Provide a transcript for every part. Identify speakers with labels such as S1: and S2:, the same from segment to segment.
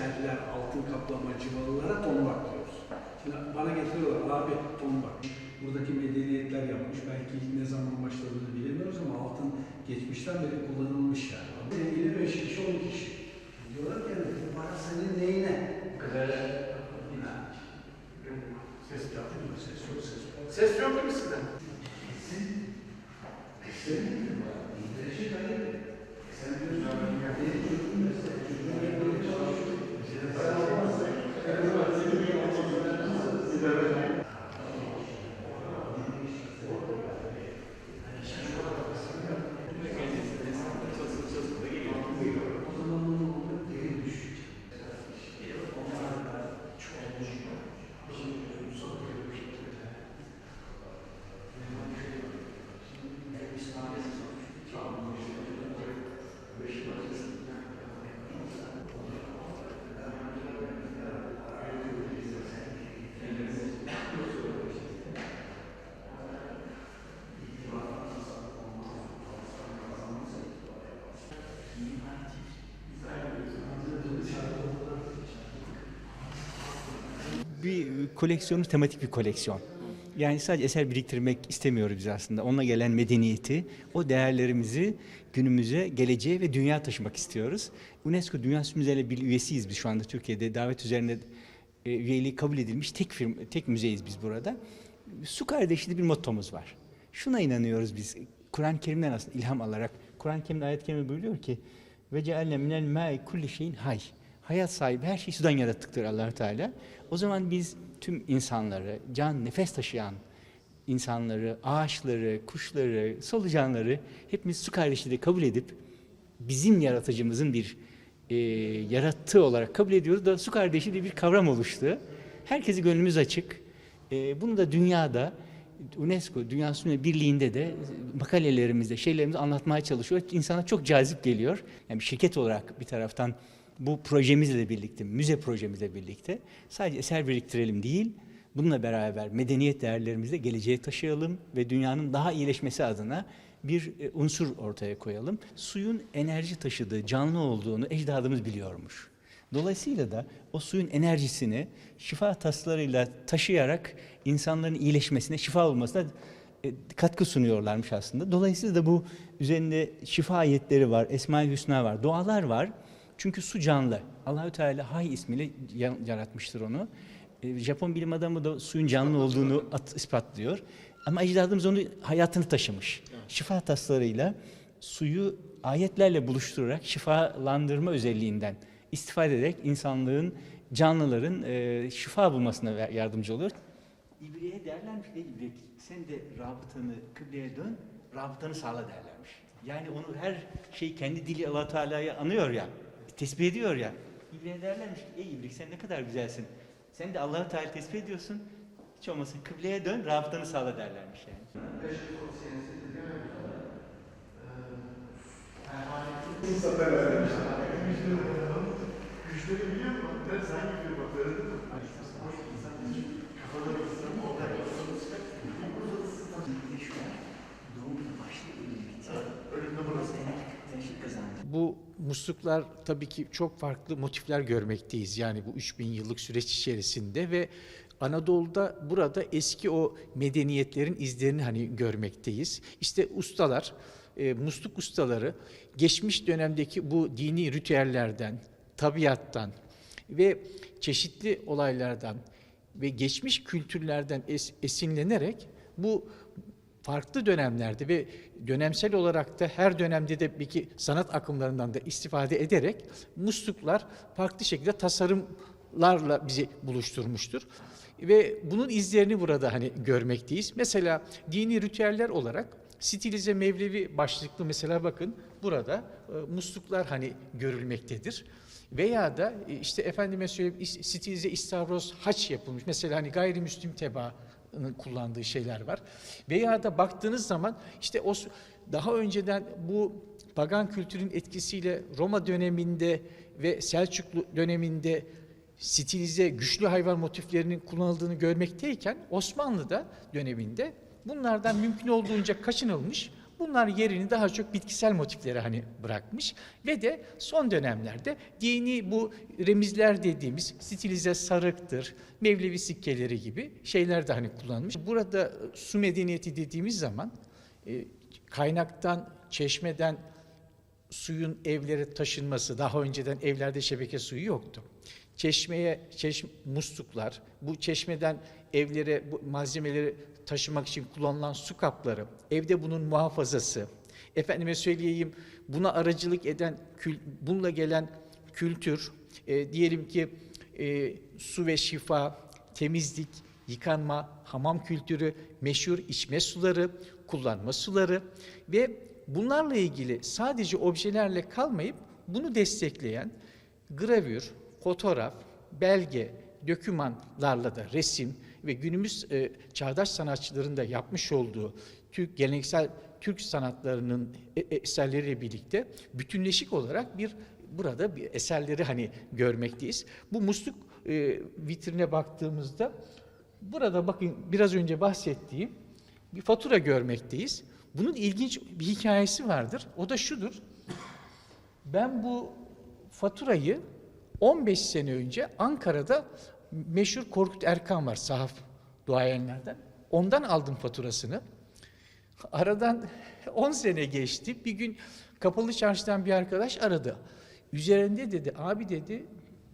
S1: sergiler, altın kaplama cıvalılara tombak diyoruz. Şimdi bana getiriyorlar, abi tombak. Buradaki medeniyetler yapmış, belki ne zaman başladığını bilemiyoruz ama altın geçmişten beri kullanılmış yani. Zengini 5 kişi, 10 kişi. Diyorlar ki bu para senin neyine? Ses yapıyor mu? Ses yok, ses yok.
S2: Ses yok mu sizde?
S1: Sen diyorsun, benim çocuğum mesela, çocuğum yapmaya çalışıyor.
S3: Bir koleksiyonu tematik bir koleksiyon. Yani sadece eser biriktirmek istemiyoruz biz aslında. Onunla gelen medeniyeti, o değerlerimizi günümüze, geleceğe ve dünya taşımak istiyoruz. UNESCO Dünya Müzeleri bir üyesiyiz biz şu anda Türkiye'de. Davet üzerine e, üyeliği kabul edilmiş tek firma, tek müzeyiz biz burada. Su kardeşliği bir mottomuz var. Şuna inanıyoruz biz. Kur'an-ı Kerim'den aslında ilham alarak. Kur'an-ı Kerim'de ayet-i kerime buyuruyor ki ve cealne minel ma'i kulli şeyin hay. Hayat sahibi her şeyi sudan yarattıktır allah Teala. O zaman biz tüm insanları, can, nefes taşıyan insanları, ağaçları, kuşları, solucanları hepimiz su kardeşliği de kabul edip bizim yaratıcımızın bir e, yarattığı olarak kabul ediyoruz da su kardeşliği diye bir kavram oluştu. Herkesi gönlümüz açık. E, bunu da dünyada UNESCO Dünya Sünnet Birliği'nde de makalelerimizde, şeylerimizi anlatmaya çalışıyor. İnsana çok cazip geliyor. Yani bir şirket olarak bir taraftan bu projemizle birlikte, müze projemizle birlikte sadece eser biriktirelim değil, bununla beraber medeniyet değerlerimizi de geleceğe taşıyalım ve dünyanın daha iyileşmesi adına bir e, unsur ortaya koyalım. Suyun enerji taşıdığı, canlı olduğunu ecdadımız biliyormuş. Dolayısıyla da o suyun enerjisini şifa taslarıyla taşıyarak insanların iyileşmesine, şifa olmasına e, katkı sunuyorlarmış aslında. Dolayısıyla da bu üzerinde şifa ayetleri var, Esma-i Hüsna var, dualar var. Çünkü su canlı. Allahü Teala Hay ismiyle ya- yaratmıştır onu. E, Japon bilim adamı da suyun canlı olduğunu at, ispatlıyor. Ama ecdadımız onu hayatını taşımış. Şifa taslarıyla suyu ayetlerle buluşturarak şifalandırma özelliğinden istifade ederek insanlığın, canlıların e, şifa bulmasına yardımcı oluyor. İbriye derlermiş ne ibrik? Sen de rabıtanı kıbleye dön, rabıtanı sağla derlermiş. Yani onu her şey kendi dili allah Teala'ya anıyor ya, tesbih ediyor ya. İbriye derlermiş ki ey ibrik sen ne kadar güzelsin. Sen de allah Teala tesbih ediyorsun. Hiç olmazsa kıbleye dön, rabıtanı sağla derlermiş yani.
S2: Güçleri biliyor musun? Ben sanki bir bakıyorum.
S4: Bu musluklar tabii ki çok farklı motifler görmekteyiz. Yani bu 3000 yıllık süreç içerisinde ve Anadolu'da burada eski o medeniyetlerin izlerini hani görmekteyiz. İşte ustalar, e, musluk ustaları geçmiş dönemdeki bu dini ritüellerden, tabiattan ve çeşitli olaylardan ve geçmiş kültürlerden es- esinlenerek bu farklı dönemlerde ve dönemsel olarak da her dönemde de bir sanat akımlarından da istifade ederek musluklar farklı şekilde tasarımlarla bizi buluşturmuştur. Ve bunun izlerini burada hani görmekteyiz. Mesela dini ritüeller olarak stilize mevlevi başlıklı mesela bakın burada e, musluklar hani görülmektedir. Veya da e, işte efendime söyleyeyim stilize istavroz haç yapılmış. Mesela hani gayrimüslim teba kullandığı şeyler var. Veya da baktığınız zaman işte o daha önceden bu pagan kültürün etkisiyle Roma döneminde ve Selçuklu döneminde stilize güçlü hayvan motiflerinin kullanıldığını görmekteyken Osmanlı'da döneminde bunlardan mümkün olduğunca kaçınılmış Bunlar yerini daha çok bitkisel motiflere hani bırakmış ve de son dönemlerde dini bu remizler dediğimiz stilize sarıktır, mevlevi sikkeleri gibi şeyler de hani kullanmış. Burada e, su medeniyeti dediğimiz zaman e, kaynaktan, çeşmeden suyun evlere taşınması, daha önceden evlerde şebeke suyu yoktu. Çeşmeye, çeşm, musluklar, bu çeşmeden evlere bu malzemeleri taşımak için kullanılan su kapları, evde bunun muhafazası, efendime söyleyeyim buna aracılık eden, kül, bununla gelen kültür, e, diyelim ki e, su ve şifa, temizlik, yıkanma, hamam kültürü, meşhur içme suları, kullanma suları ve bunlarla ilgili sadece objelerle kalmayıp bunu destekleyen gravür, fotoğraf, belge, dokümanlarla da resim ve günümüz e, çağdaş sanatçıların da yapmış olduğu Türk geleneksel Türk sanatlarının e- e- eserleriyle birlikte bütünleşik olarak bir burada bir eserleri hani görmekteyiz. Bu musluk e, vitrine baktığımızda burada bakın biraz önce bahsettiğim bir fatura görmekteyiz. Bunun ilginç bir hikayesi vardır. O da şudur. Ben bu faturayı 15 sene önce Ankara'da meşhur Korkut Erkan var sahaf duayenlerden. Ondan aldım faturasını. Aradan 10 sene geçti. Bir gün kapalı çarşıdan bir arkadaş aradı. Üzerinde dedi abi dedi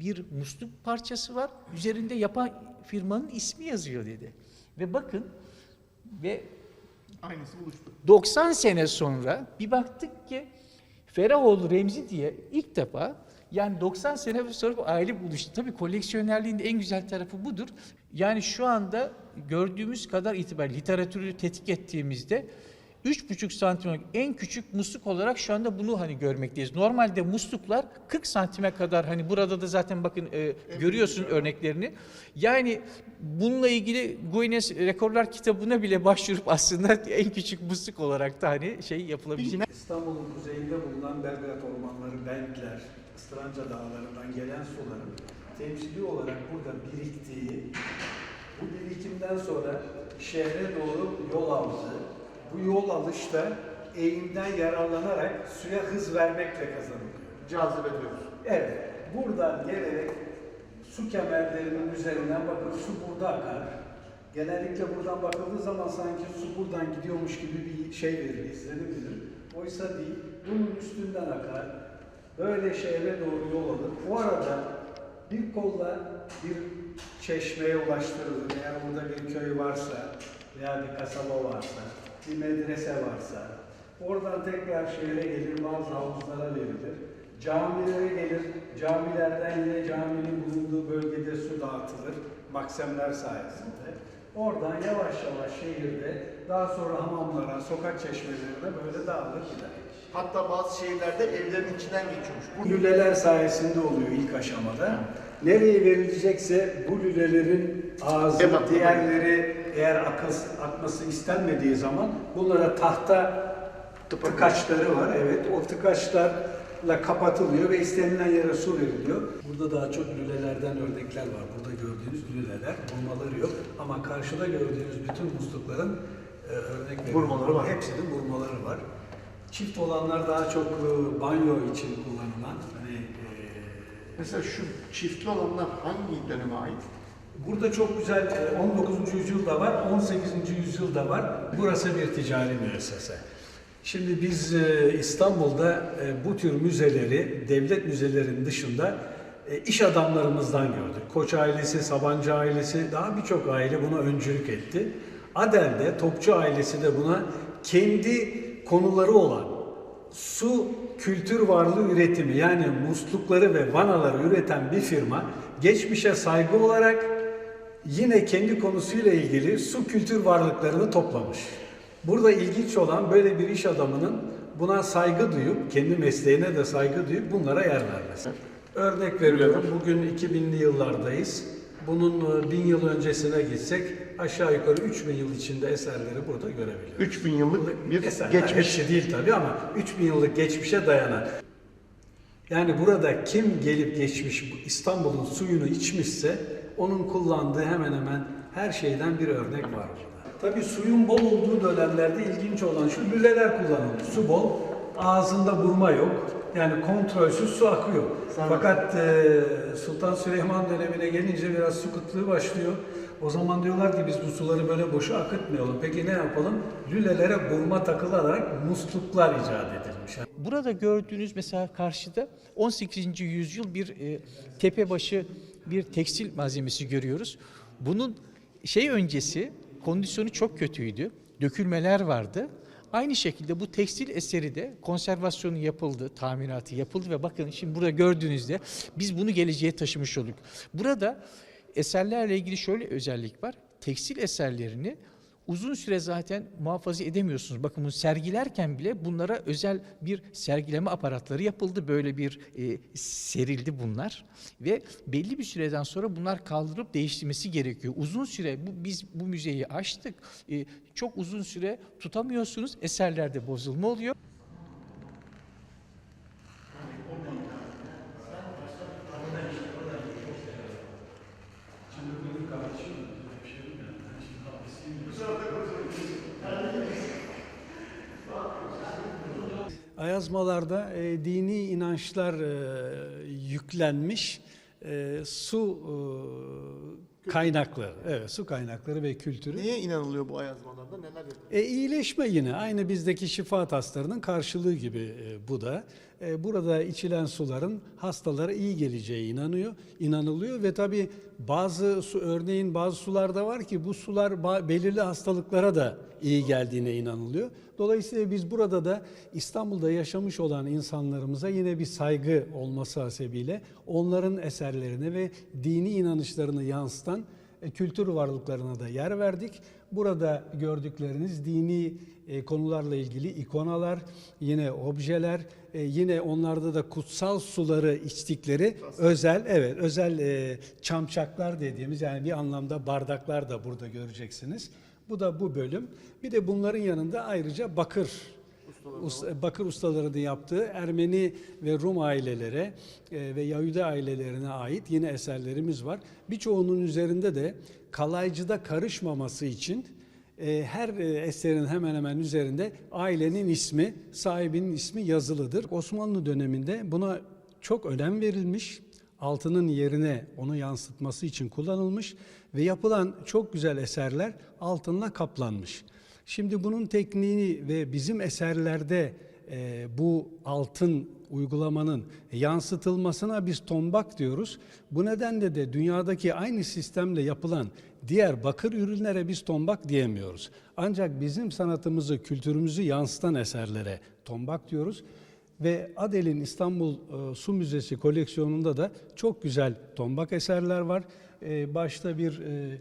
S4: bir musluk parçası var. Üzerinde yapan firmanın ismi yazıyor dedi. Ve bakın ve
S2: Aynısı buluştu.
S4: 90 sene sonra bir baktık ki Ferahoğlu Remzi diye ilk defa yani 90 sene sonra bu aile buluştu. Tabii koleksiyonerliğin de en güzel tarafı budur. Yani şu anda gördüğümüz kadar itibariyle literatürü tetkik ettiğimizde 3,5 santim en küçük musluk olarak şu anda bunu hani görmekteyiz. Normalde musluklar 40 santime kadar hani burada da zaten bakın e, görüyorsun örneklerini. Yani bununla ilgili Guinness Rekorlar kitabına bile başvurup aslında en küçük musluk olarak da hani şey yapılabileceğini
S1: İstanbul'un kuzeyinde bulunan Belgrad ormanları, Bentler, Istranca dağlarından gelen suların temsili olarak burada biriktiği, bu birikimden sonra şehre doğru yol aldı. Bu yol alışta eğimden yararlanarak suya hız vermekle kazanılıyor.
S2: Cazibe diyoruz.
S1: Evet, buradan gelerek su kemerlerinin üzerinden bakın su burada akar. Genellikle buradan bakıldığı zaman sanki su buradan gidiyormuş gibi bir şey verir, izlenim verir. Oysa değil, bunun üstünden akar. Böyle şehre doğru yol alır. O arada bir kolla bir çeşmeye ulaştırılır. Eğer burada bir köy varsa veya bir kasaba varsa, bir medrese varsa, oradan tekrar şehre gelir, bazı havuzlara verilir. Camilere gelir, camilerden yine caminin bulunduğu bölgede su dağıtılır, maksemler sayesinde. Oradan yavaş yavaş şehirde, daha sonra hamamlara, sokak çeşmelerine böyle dağılır gider.
S2: Hatta bazı şehirlerde evlerin içinden geçiyormuş.
S1: Bu lüleler sayesinde oluyor ilk aşamada. Nereye verilecekse bu lülelerin ağzı,
S2: Demat-
S1: diğerleri eğer akıl, akması istenmediği zaman bunlara tahta tıkaçları var. Evet, o tıkaçlarla kapatılıyor ve istenilen yere su veriliyor. Burada daha çok lülelerden örnekler var. Burada gördüğünüz lüleler, vurmaları yok. Ama karşıda gördüğünüz bütün muslukların e, örnek veriyorum.
S2: Vurmaları var.
S1: Hepsinin vurmaları var. Çift olanlar daha çok e, banyo için kullanılan. Hani e,
S2: Mesela şu çiftli olanlar hangi döneme ait?
S1: burada çok güzel e, 19. yüzyılda var, 18. yüzyılda var. Burası bir ticari müessese. Şimdi biz e, İstanbul'da e, bu tür müzeleri, devlet müzelerinin dışında e, iş adamlarımızdan gördük. Koç ailesi, Sabancı ailesi, daha birçok aile buna öncülük etti. Adel'de Topçu ailesi de buna kendi konuları olan su kültür varlığı üretimi yani muslukları ve vanaları üreten bir firma geçmişe saygı olarak yine kendi konusuyla ilgili su kültür varlıklarını toplamış. Burada ilginç olan böyle bir iş adamının buna saygı duyup, kendi mesleğine de saygı duyup bunlara yer vermesi. Örnek veriyorum, bugün 2000'li yıllardayız. Bunun e, bin yıl öncesine gitsek aşağı yukarı 3000 yıl içinde eserleri burada görebiliyoruz.
S2: 3000 yıllık bir
S1: Eserler,
S2: geçmiş.
S1: Hepsi değil tabii ama 3000 yıllık geçmişe dayanan. Yani burada kim gelip geçmiş bu İstanbul'un suyunu içmişse onun kullandığı hemen hemen her şeyden bir örnek var burada. Tabii suyun bol olduğu dönemlerde ilginç olan şu lüleler kullanılıyor. Su bol, ağzında vurma yok. Yani kontrolsüz su akıyor. Fakat e, Sultan Süleyman dönemine gelince biraz su kıtlığı başlıyor. O zaman diyorlar ki biz bu suları böyle boşa akıtmayalım. Peki ne yapalım? Lülelere burma takılarak musluklar icat edilmiş.
S4: Burada gördüğünüz mesela karşıda 18. yüzyıl bir e, tepebaşı bir tekstil malzemesi görüyoruz. Bunun şey öncesi kondisyonu çok kötüydü. Dökülmeler vardı. Aynı şekilde bu tekstil eseri de konservasyonu yapıldı, tamiratı yapıldı ve bakın şimdi burada gördüğünüzde biz bunu geleceğe taşımış olduk. Burada eserlerle ilgili şöyle özellik var. Tekstil eserlerini uzun süre zaten muhafaza edemiyorsunuz. Bakın bunu sergilerken bile bunlara özel bir sergileme aparatları yapıldı. Böyle bir e, serildi bunlar ve belli bir süreden sonra bunlar kaldırıp değiştirmesi gerekiyor. Uzun süre bu, biz bu müzeyi açtık. E, çok uzun süre tutamıyorsunuz. Eserlerde bozulma oluyor.
S1: Ayazmalarda e, dini inançlar e, yüklenmiş e, su e, kaynakları, evet su kaynakları ve kültürü.
S2: Neye inanılıyor bu ayazmalarda? Neler yapılıyor?
S1: E, iyileşme yine aynı bizdeki şifa taslarının karşılığı gibi e, bu da. E, burada içilen suların hastalara iyi geleceği inanıyor, inanılıyor ve tabi bazı su örneğin bazı sularda var ki bu sular belirli hastalıklara da iyi geldiğine inanılıyor. Dolayısıyla biz burada da İstanbul'da yaşamış olan insanlarımıza yine bir saygı olması hasebiyle onların eserlerine ve dini inanışlarını yansıtan e, kültür varlıklarına da yer verdik. Burada gördükleriniz dini e, konularla ilgili ikonalar, yine objeler, e, yine onlarda da kutsal suları içtikleri özel, evet özel e, çamçaklar dediğimiz yani bir anlamda bardaklar da burada göreceksiniz. Bu da bu bölüm. Bir de bunların yanında ayrıca bakır Us- bakır ustalarının yaptığı Ermeni ve Rum ailelere e, ve Yahudi ailelerine ait yine eserlerimiz var. Birçoğunun üzerinde de kalaycıda karışmaması için e, her e, eserin hemen hemen üzerinde ailenin ismi, sahibinin ismi yazılıdır. Osmanlı döneminde buna çok önem verilmiş. Altının yerine onu yansıtması için kullanılmış ve yapılan çok güzel eserler altınla kaplanmış. Şimdi bunun tekniğini ve bizim eserlerde e, bu altın uygulamanın yansıtılmasına biz tombak diyoruz. Bu nedenle de dünyadaki aynı sistemle yapılan diğer bakır ürünlere biz tombak diyemiyoruz. Ancak bizim sanatımızı, kültürümüzü yansıtan eserlere tombak diyoruz. Ve Adel'in İstanbul e, Su Müzesi koleksiyonunda da çok güzel tombak eserler var. E, başta bir e,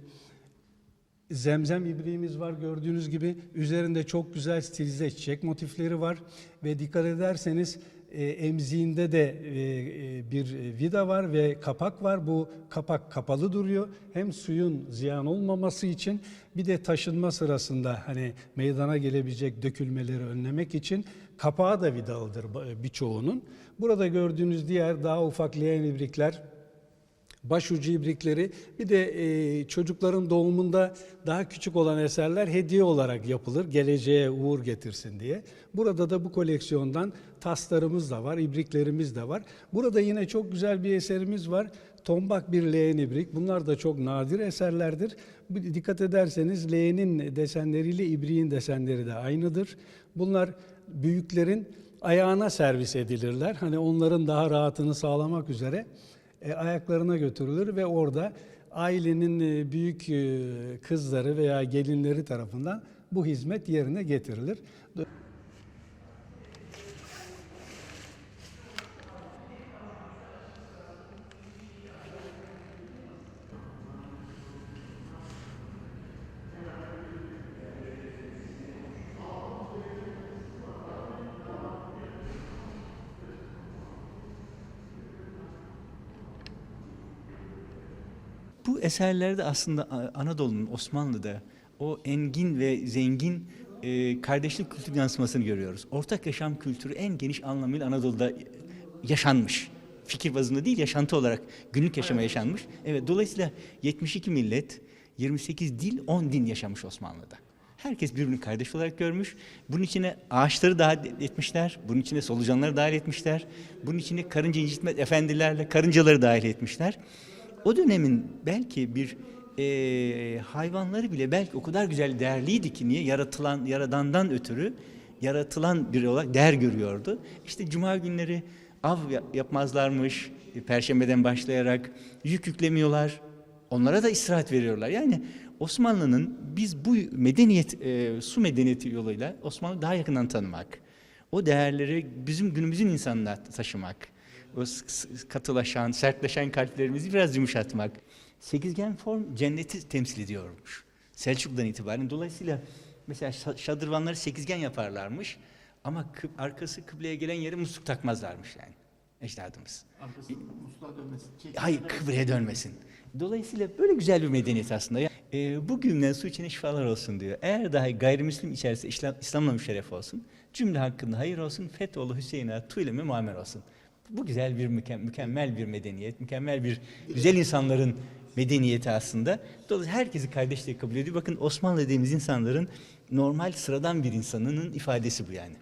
S1: Zemzem ibriğimiz var gördüğünüz gibi. Üzerinde çok güzel stilize çiçek motifleri var. Ve dikkat ederseniz e, emziğinde de e, e, bir vida var ve kapak var. Bu kapak kapalı duruyor. Hem suyun ziyan olmaması için bir de taşınma sırasında hani meydana gelebilecek dökülmeleri önlemek için kapağı da vidalıdır e, birçoğunun. Burada gördüğünüz diğer daha ufak leğen ibrikler başucu ibrikleri bir de e, çocukların doğumunda daha küçük olan eserler hediye olarak yapılır geleceğe uğur getirsin diye. Burada da bu koleksiyondan taslarımız da var, ibriklerimiz de var. Burada yine çok güzel bir eserimiz var. Tombak bir leğen ibrik. Bunlar da çok nadir eserlerdir. Dikkat ederseniz leğenin desenleriyle ibriğin desenleri de aynıdır. Bunlar büyüklerin ayağına servis edilirler. Hani onların daha rahatını sağlamak üzere e, ayaklarına götürülür ve orada ailenin e, büyük e, kızları veya gelinleri tarafından bu hizmet yerine getirilir.
S3: Eserlerde aslında Anadolu'nun, Osmanlı'da o engin ve zengin e, kardeşlik kültür yansımasını görüyoruz. Ortak yaşam kültürü en geniş anlamıyla Anadolu'da yaşanmış. Fikir bazında değil, yaşantı olarak günlük yaşama yaşanmış. Evet, dolayısıyla 72 millet, 28 dil, 10 din yaşamış Osmanlı'da. Herkes birbirini kardeş olarak görmüş. Bunun içine ağaçları dahil etmişler. Bunun içine solucanları dahil etmişler. Bunun içine karınca incitme efendilerle karıncaları dahil etmişler. O dönemin belki bir eee, hayvanları bile belki o kadar güzel değerliydi ki niye yaratılan yaradandan ötürü yaratılan biri olarak değer görüyordu. İşte cuma günleri av ya- yapmazlarmış. e, Perşembeden başlayarak yük yüklemiyorlar. Onlara da istirahat veriyorlar. Yani Osmanlı'nın biz bu medeniyet, e, su medeniyeti yoluyla Osmanlı daha yakından tanımak, o değerleri bizim günümüzün insanına taşımak, o katılaşan, sertleşen kalplerimizi biraz yumuşatmak. Sekizgen form cenneti temsil ediyormuş. Selçuklu'dan itibaren. Dolayısıyla mesela şa- şadırvanları sekizgen yaparlarmış ama kı- arkası kıbleye gelen yere musluk takmazlarmış yani ecdadımız.
S2: Arkasının musluğa dönmesi. Çek-
S3: Hayır kıbleye dönmesin. Dolayısıyla böyle güzel bir medeniyet aslında. E, bugünden su içine şifalar olsun diyor. Eğer dahi gayrimüslim içerisinde İslam, İslam'la müşerref olsun, cümle hakkında hayır olsun, Fethoğlu Hüseyin'e tuğle muammer olsun. Bu güzel bir mükem- mükemmel bir medeniyet, mükemmel bir güzel insanların medeniyeti aslında. Dolayısıyla herkesi kardeş diye kabul ediyor. Bakın Osmanlı dediğimiz insanların normal sıradan bir insanının ifadesi bu yani.